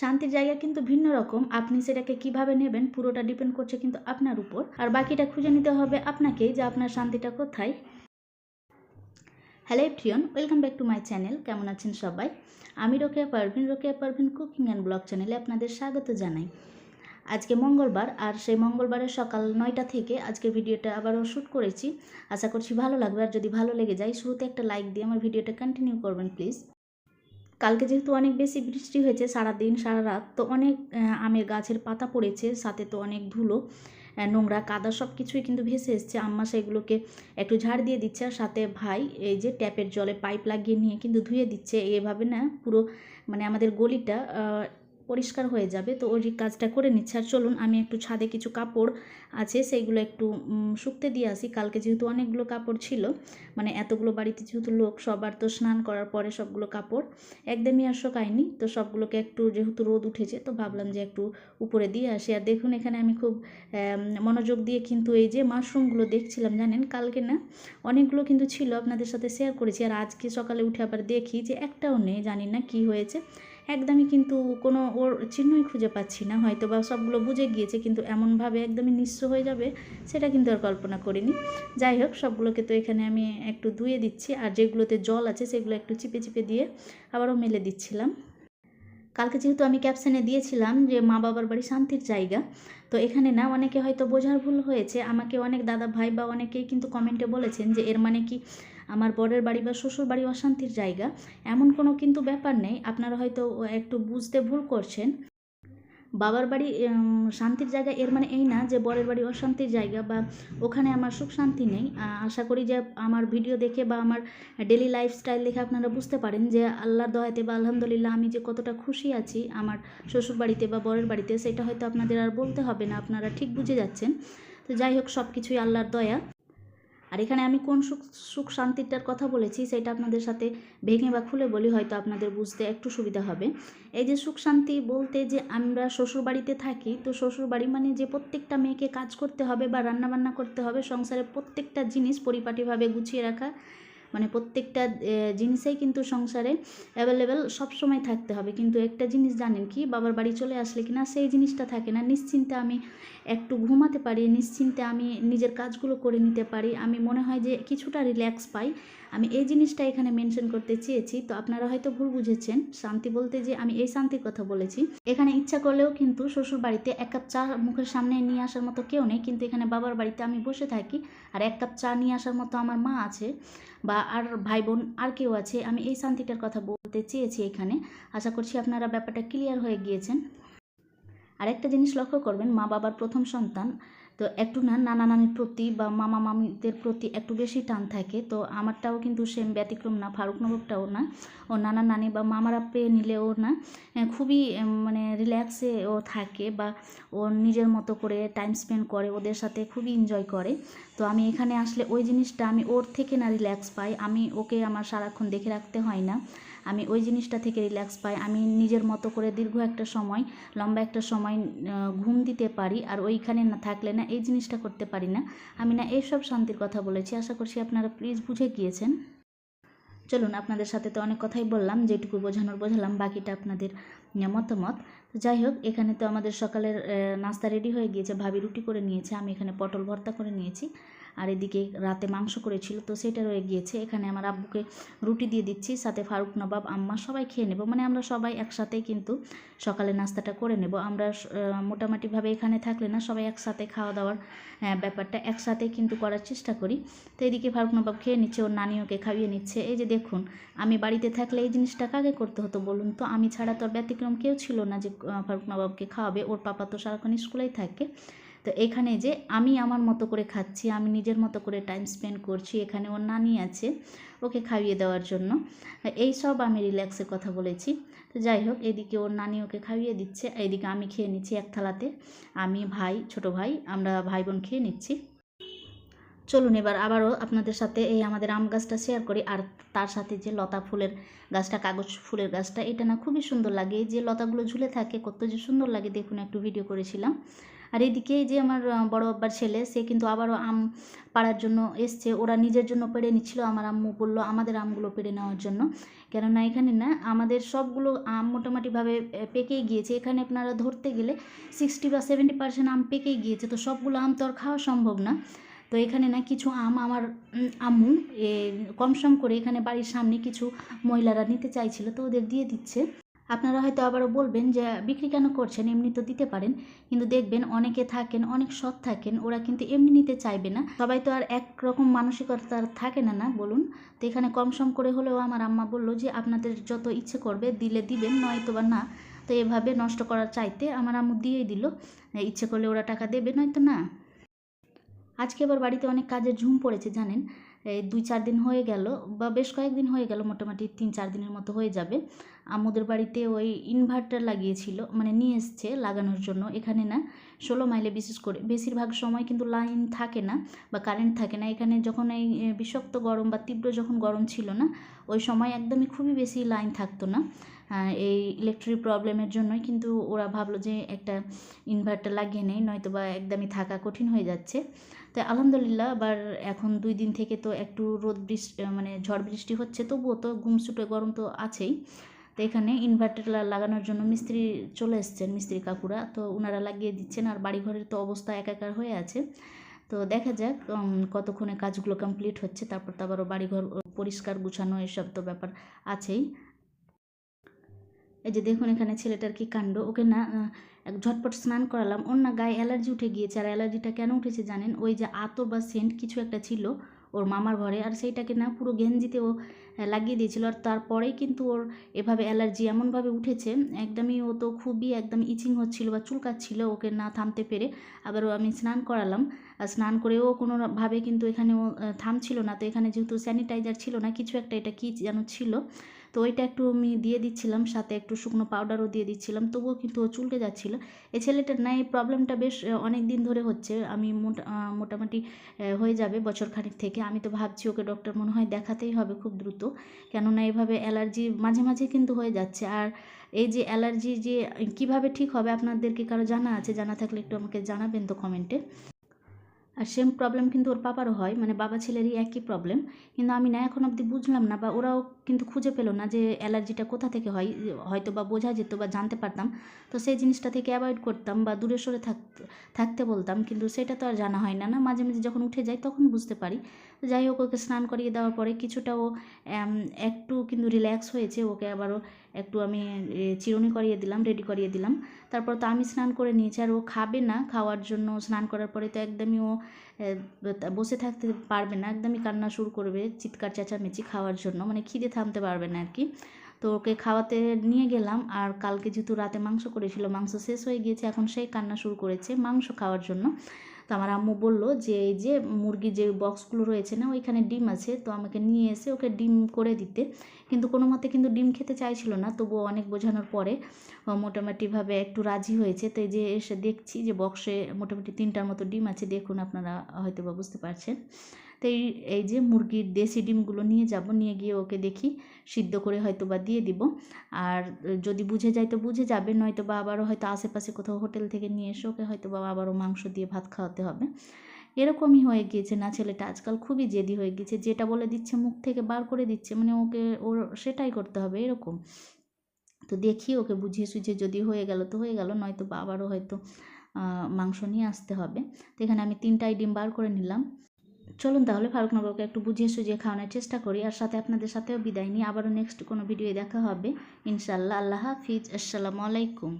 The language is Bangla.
শান্তির জায়গা কিন্তু ভিন্ন রকম। আপনি সেটাকে কীভাবে নেবেন পুরোটা ডিপেন্ড করছে কিন্তু আপনার উপর। আর বাকিটা খুঁজে নিতে হবে আপনাকেই যে আপনার শান্তিটা কোথায়। Hello প্রিয়ন welcome back to my channel কেমন আছেন সবাই? আমি Rokeya Parvin Rokeya Parvin cooking and blog চ্যানেলে আপনাদের স্বাগত জানাই। আজকে মঙ্গলবার, আর সেই মঙ্গলবারের সকাল নয়টা থেকে আজকে ভিডিওটা আবারও শ্যুট করেছি। আশা করছি ভালো লাগবে, আর যদি ভালো লেগে যায়, শুরুতে একটা লাইক দিয়ে আমার ভিডিওটা কন্টিনিউ করবেন প্লিজ কালকে যেহেতু অনেক বেশি বৃষ্টি হয়েছে সারা দিন সারা রাত, তো অনেক আমের গাছের পাতা পড়েছে, সাথে তো অনেক ধুলো নোংরা কাদা সব কিছুই কিন্তু ভেসে এসছে। আম্মা সেগুলোকে একটু ঝাড় দিয়ে দিচ্ছে আর সাথে ভাই এই যে ট্যাপের জলে পাইপ লাগিয়ে নিয়ে কিন্তু ধুয়ে দিচ্ছে। এভাবে না পুরো মানে আমাদের গলিটা পরিষ্কার হয়ে যাবে। তো ওই কাজটা করে নিচ্ছে। আর চলুন, আমি একটু ছাদে কিছু কাপড় আছে সেইগুলো একটু শুকতে দিয়ে আসি। কালকে যেহেতু অনেকগুলো কাপড় ছিল মানে এতগুলো বাড়িতে যেহেতু লোক, সবার তো স্নান করার পরে সবগুলো কাপড় একদমই আর শোকায়নি। তো সবগুলোকে একটু যেহেতু রোদ উঠেছে, তো ভাবলাম যে একটু উপরে দিয়ে আসি। আর দেখুন, এখানে আমি খুব মনোযোগ দিয়ে কিন্তু এই যে মাশরুমগুলো দেখছিলাম, জানেন? কালকে না অনেকগুলো কিন্তু ছিল, আপনাদের সাথে শেয়ার করেছি। আর আজকে সকালে উঠে আবার দেখি যে একটাও নেই, জানি না কি হয়েছে। একদমই কিন্তু কোনো ওর চিহ্নই খুঁজে পাচ্ছি না হয়তো বা সবগুলো বুঝে গিয়েছে কিন্তু এমনভাবে একদমই নিঃস্ব হয়ে যাবে সেটা কিন্তু আর কল্পনা করিনি। যাই হোক, সবগুলোকে তো এখানে আমি একটু ধুয়ে দিচ্ছি আর যেগুলোতে জল আছে সেগুলো একটু চিপে চিপে দিয়ে আবারও মেলে দিচ্ছিলাম। কালকে যেহেতু আমি ক্যাপশানে দিয়েছিলাম যে মা বাবার বাড়ি শান্তির জায়গা, তো এখানে না অনেকে হয়তো বোঝার ভুল হয়েছে, আমাকে অনেক দাদা ভাই বা অনেকেই কিন্তু কমেন্টে বলেছেন যে এর মানে কি আমার বরের বাড়ি বা শ্বশুর বাড়ি অশান্তির জায়গা। এমন কোনো কিন্তু ব্যাপার নেই, আপনারা হয়তো একটু বুঝতে ভুল করছেন। বাবার বাড়ি শান্তির জায়গা, এর মানে এই না যে বরের বাড়ি অশান্তির জায়গা বা ওখানে আমার সুখ শান্তি নেই। আশা করি যে আমার ভিডিও দেখে বা আমার ডেলি লাইফস্টাইল দেখে আপনারা বুঝতে পারেন যে আল্লাহর দয়াতে বা আলহামদুলিল্লাহ আমি যে কতটা খুশি আছি আমার শ্বশুর বাড়িতে বা বরের বাড়িতে, সেটা হয়তো আপনাদের আর বলতে হবে না, আপনারা ঠিক বুঝে যাচ্ছেন। তো যাই হোক সব কিছুই আল্লাহর দয়া। আর এখানে আমি কোন সুখ সুখ শান্তিটার কথা বলেছি সেটা আপনাদের সাথে ভেঙে বা খুলে বলি, হয়তো আপনাদের বুঝতে একটু সুবিধা হবে। এই যে সুখ শান্তি বলতে যে আমরা শ্বশুর বাড়িতে থাকি, তো শ্বশুরবাড়ি মানে যে প্রত্যেকটা মেয়েকে কাজ করতে হবে বা রান্নাবান্না করতে হবে, সংসারের প্রত্যেকটা জিনিস পরিপাটিভাবে গুছিয়ে রাখা। মানে প্রত্যেকটা জিনিসেই কিন্তু সংসারে অ্যাভেলেবেল সবসময় থাকতে হবে। কিন্তু একটা জিনিস জানেন কি? বাবার বাড়ি চলে আসলে কিনা সেই জিনিসটা থাকে না। নিশ্চিন্তে আমি একটু ঘুমাতে পারি, নিশ্চিন্তে আমি নিজের কাজগুলো করে নিতে পারি। আমি মনে হয় যে কিছুটা রিল্যাক্স পাই। আমি এই জিনিসটা এখানে মেনশন করতে চেয়েছি। তো আপনারা হয়তো ভুল বুঝেছেন। শান্তি বলতে যে আমি এই শান্তির কথা বলেছি। এখানে ইচ্ছা করলেও কিন্তু শ্বশুর বাড়িতে এক কাপ চা মুখের সামনে নিয়ে আসার মতো কেউ নেই। কিন্তু এখানে বাবার বাড়িতে আমি বসে থাকি। আর এক কাপ চা নিয়ে আসার মতো আমার মা আছে। বা আর ভাই বোন আর কেউ আছে, আমি এই শান্তিটার কথা বলতে চেয়েছি এখানে। আশা করছি আপনারা ব্যাপারটা ক্লিয়ার হয়ে গিয়েছেন। আর একটা জিনিস লক্ষ্য করবেন মা বাবার প্রথম সন্তান তো একটু না নানা নানির প্রতি বা মামা মামিদের প্রতি একটু বেশি টান থাকে। তো আমারটাও কিন্তু সেম ব্যতিক্রম না, ফারুক নবকটাও না। ও নানা নানি বা মামারা পেয়ে নিলে ও না খুবই মানে রিল্যাক্সে ও থাকে বা ও নিজের মতো করে টাইম স্পেন্ড করে, ওদের সাথে খুবই এনজয় করে। তো আমি এখানে আসলে ওই জিনিসটা আমি ওর থেকে না রিল্যাক্স পাই। আমি ওকে আমার সারাক্ষণ দেখে রাখতে হয় না। আমি ওই জিনিসটা থেকে রিল্যাক্স পাই। আমি নিজের মতো করে দীর্ঘ একটা সময়, লম্বা একটা সময় ঘুম দিতে পারি আর ওইখানে না থাকলে না এই জিনিসটা করতে পারি না। আমি না এইসব শান্তির কথা বলেছি। আশা করছি আপনারা প্লিজ বুঝে গিয়েছেন। চলুন আপনাদের সাথে তো অনেক কথাই বললাম, যেটুকু বোঝানোর বোঝালাম, বাকিটা আপনাদের মতামত। যাই হোক, এখানে তো আমাদের সকালের নাস্তা রেডি হয়ে গিয়েছে, ভাবি রুটি করে নিয়েছে, আমি এখানে পটল ভর্তা করে নিয়েছি। আর এদিকে রাতে মাংস করেছিল, তো সেটা রয়ে গিয়েছে। এখানে আমার আব্বুকে রুটি দিয়ে দিচ্ছি, সাথে ফারুক, নবাব, আম্মা সবাই খেয়ে নেব। মানে আমরা সবাই একসাথেই কিন্তু সকালে নাস্তাটা করে নেব। আমরা মোটামুটিভাবে এখানে থাকলে না সবাই একসাথে খাওয়া দাওয়ার ব্যাপারটা একসাথে কিন্তু করার চেষ্টা করি। তো এদিকে ফারুক, নবাব খেয়ে নিচ্ছে, ওর নানি ওকে খাইয়ে নিচ্ছে। এই যে দেখুন, আমি বাড়িতে থাকলে এই জিনিসটা কাকে করতে হতো বলুন তো? আমি ছাড়া তো ব্যতিক্রম কেউ ছিল না যে ফারুক, নবাবকে খাওয়াবে। ওর পাপা তো সারাক্ষণ স্কুলেই থাকে। তো এখানে যে আমি আমার মতো করে খাচ্ছি, আমি নিজের মতো করে টাইম স্পেন্ড করছি, এখানে ওর নানি আছে, ওকে খাইয়ে দেওয়ার জন্য। এই সব আমি রিল্যাক্সের কথা বলেছি। তো যাই হোক, এদিকে ওর নানি ওকে খাইয়ে দিচ্ছে, এদিকে আমি খেয়ে নিচ্ছি এক থালাতে। আমি ভাই, ছোট ভাই, আমরা ভাই বোন খেয়ে নিচ্ছি। চলুন এবার আবারও আপনাদের সাথে এই আমাদের আম গাছটা শেয়ার করি। আর তার সাথে যে লতা ফুলের গাছটা, কাগজ ফুলের গাছটা, এটা না খুবই সুন্দর লাগে। যে লতাগুলো ঝুলে থাকে, কত যে সুন্দর লাগে, দেখুন, একটু ভিডিও করেছিলাম। আর এদিকে যে আমার বড় আব্বার ছেলে সে কিন্তু আবারও আম পাড়ার জন্য এসছে। ওরা নিজের জন্য পেড়ে নিচ্ছিল আমার আম্মু বলল আমাদের আমগুলো পেড়ে নেওয়ার জন্য। কেননা এখানে না আমাদের সবগুলো আম মোটামুটিভাবে পেকেই গিয়েছে। এখানে আপনারা ধরতে গেলে সিক্সটি বা সেভেন্টি পার্সেন্ট আম পেকেই গিয়েছে। তো সবগুলো আম তো আর খাওয়া সম্ভব না। তো এখানে না কিছু আম আমার আম্মু এ, কম সম করে এখানে বাড়ির সামনে কিছু মহিলারা নিতে চাইছিল তো ওদের দিয়ে দিচ্ছে। আপনারা হয়তো আবারও বলবেন যে, বিক্রি কেন করছেন? এমনি তো দিতে পারেন। কিন্তু দেখবেন অনেকে থাকেন, অনেক সৎ থাকেন, ওরা কিন্তু এমনি নিতে চাইবে না। সবাই তো আর একরকম মানসিকতা থাকে না না? বলুন। তো এখানে কম সম করে হলেও আমার আম্মা বলল যে, আপনাদের যত ইচ্ছে করবে, দিলে দিবেন, নয়তো বা না। তো এভাবে নষ্ট করার চাইতে আমার আম্মু দিয়েই দিল। ইচ্ছে করলে ওরা টাকা দেবে, নয়তো না। আজকে আবার বাড়িতে অনেক কাজের ঝুম পড়েছে, জানেন? এই দুই চার দিন হয়ে গেল, বা বেশ কয়েকদিন হয়ে গেল, মোটামুটি তিন চার দিনের মতো হয়ে যাবে। আমাদের বাড়িতে ওই ইনভার্টার লাগিয়েছিল মানে নিয়ে এসছে লাগানোর জন্য। এখানে না ষোলো মাইলে বিশেষ করে, বেশিরভাগ সময় কিন্তু লাইন থাকে না বা কারেন্ট থাকে না। এখানে যখন এই বিষাক্ত গরম বা তীব্র যখন গরম ছিল না, ওই সময় একদমই খুবই বেশি লাইন থাকতো না। এই ইলেকট্রিক প্রবলেমের জন্যই কিন্তু ওরা ভাবলো যে একটা ইনভার্টার লাগিয়ে নেই, নয়তো বা একদমই থাকা কঠিন হয়ে যাচ্ছে। তাই আলহামদুলিল্লাহ, আবার এখন দুই দিন থেকে তো একটু রোদ বৃষ্টি মানে ঝড় বৃষ্টি হচ্ছে, তবুও তো গুমসুটে গরম তো আছেই। তো এখানে ইনভার্টার লাগানোর জন্য মিস্ত্রি চলে এসছেন, মিস্ত্রি কাকুরা। তো ওনারা লাগিয়ে দিচ্ছেন আর বাড়িঘরের তো অবস্থা একাকার হয়ে আছে। তো দেখা যাক কতক্ষণে কাজগুলো কমপ্লিট হচ্ছে, তারপর তো আবারও বাড়িঘর পরিষ্কার গুছানো এসব তো ব্যাপার আছেই। এই যে দেখুন এখানে ছেলেটার কি কাণ্ড। ওকে না এক ঝটপট স্নান করালাম। ওর না গায়ে অ্যালার্জি উঠে গিয়েছে। আর অ্যালার্জিটা কেন উঠেছে জানেন? ওই যে আতর বা সেন্ট কিছু একটা ছিল। ওর মামার ঘরে আর সেইটাকে না পুরো গেঞ্জিতে ও লাগিয়ে দিয়েছিল। আর তারপরেই কিন্তু ওর এভাবে অ্যালার্জি এমনভাবে উঠেছে, একদমই ও তো খুবই একদম ইচিং হচ্ছিল বা চুলকাচ্ছিল ওকে না থামতে পেরে। আবারও আমি স্নান করালাম, আর স্নান করেও কোনোভাবে কিন্তু এখানে ও থামছিল না। তো এখানে যেহেতু স্যানিটাইজার ছিল না, কিছু একটা এটা কী যেন ছিল। তো ওইটা একটু আমি দিয়ে দিচ্ছিলাম, সাথে একটু শুকনো পাউডারও দিয়ে দিচ্ছিলাম। তবুও কিন্তু ও চুলকে যাচ্ছিল। এই ছেলেটার না, এই প্রবলেমটা বেশ অনেক দিন ধরে হচ্ছে। আমি মোটা মোটামুটি হয়ে যাবে বছর খানিক থেকে। আমি তো ভাবছি ওকে ডক্টর মনে হয় দেখাতেই হবে খুব দ্রুত। কেননা এভাবে অ্যালার্জি মাঝে মাঝে কিন্তু হয়ে যাচ্ছে। আর এই যে অ্যালার্জি যে কীভাবে ঠিক হবে আপনাদেরকে কারও জানা আছে? জানা থাকলে একটু আমাকে জানাবেন তো কমেন্টে আর সেম প্রবলেম কিন্তু ওর পাপারও হয়। মানে বাবা ছেলেরই একই প্রবলেম কিন্তু আমি না, এখন অবধি বুঝলাম না বা ওরাও কিন্তু খুঁজে পেল না যে অ্যালার্জিটা কোথা থেকে হয়, হয়তো বা বোঝা যেত বা জানতে পারতাম। তো সেই জিনিসটা থেকে অ্যাভয়েড করতাম বা দূরে সরে থাকতে বলতাম, কিন্তু সেটা তো আর জানা হয় না না? মাঝে মাঝে যখন উঠে যায় তখন বুঝতে পারি। যাই হোক, ওকে স্নান করিয়ে দেওয়ার পরে কিছুটা ও একটু কিন্তু রিল্যাক্স হয়েছে, ওকে আবারও একটু আমি চিরুনি করিয়ে দিলাম রেডি করিয়ে দিলাম। তারপর তো আমি স্নান করে নিয়েছি, আর ও খাবে না, খাওয়ার জন্য স্নান করার পরে তো একদমই ও বসে থাকতে পারবে না, একদমই কান্না শুরু করবে চিৎকার, চেঁচামেচি খাওয়ার জন্য মানে খিদে থামতে পারবে না আর কি তো ওকে খাওয়াতে নিয়ে গেলাম, আর কালকে যেহেতু রাতে মাংস করেছিল, মাংস শেষ হয়ে গিয়েছে, এখন সেই কান্না শুরু করেছে মাংস খাওয়ার জন্য। তো আমার আম্মু বলল যে, এই যে মুরগির যে বক্সগুলো রয়েছে না, ওইখানে ডিম আছে, তো আমাকে নিয়ে এসে ওকে ডিম করে দিতে। কিন্তু কোনো মতে কিন্তু ডিম খেতে চাইছিল না তবুও অনেক বোঝানোর পরে মোটামুটিভাবে একটু রাজি হয়েছে। তো এই যে এসে দেখছি যে বক্সে মোটামুটি তিনটার মতো ডিম আছে, দেখুন আপনারা হয়তো বা বুঝতে পারছেন। তো এই এই যে মুরগির দেশি ডিমগুলো নিয়ে যাব, নিয়ে গিয়ে ওকে দেখি, সিদ্ধ করে হয়তো বা দিয়ে দিব। আর যদি বুঝে যায় তো বুঝে যাবে নয়তো বা আবারও হয়তো আশেপাশে কোথাও হোটেল থেকে নিয়ে এসে ওকে হয়তো বা আবারও মাংস দিয়ে ভাত খাওয়াতে হবে। এরকমই হয়ে গিয়েছে না, ছেলেটা আজকাল খুবই জেদি হয়ে গিয়েছে, যেটা বলে দিচ্ছে মুখ থেকে বার করে দিচ্ছে মানে ওকে, ওর সেটাই করতে হবে, এরকম। তো দেখি ওকে বুঝিয়ে সুঝিয়ে যদি হয়ে গেল তো হয়ে গেল নয়তো বা আবারও হয়তো মাংস নিয়ে আসতে হবে। তো এখানে আমি তিনটাই ডিম বার করে নিলাম। চলুন তাহলে ফারুকনগরকে একটু বুঝিয়ে সুঝিয়ে খাওয়ানোর চেষ্টা করি। আর সাথে আপনাদের সাথেও বিদায় নিই। আবারও নেক্সট কোনো ভিডিও দেখা হবে। ইনশাল্লাহ আল্লাহ হাফিজ। আসসালামু আলাইকুম।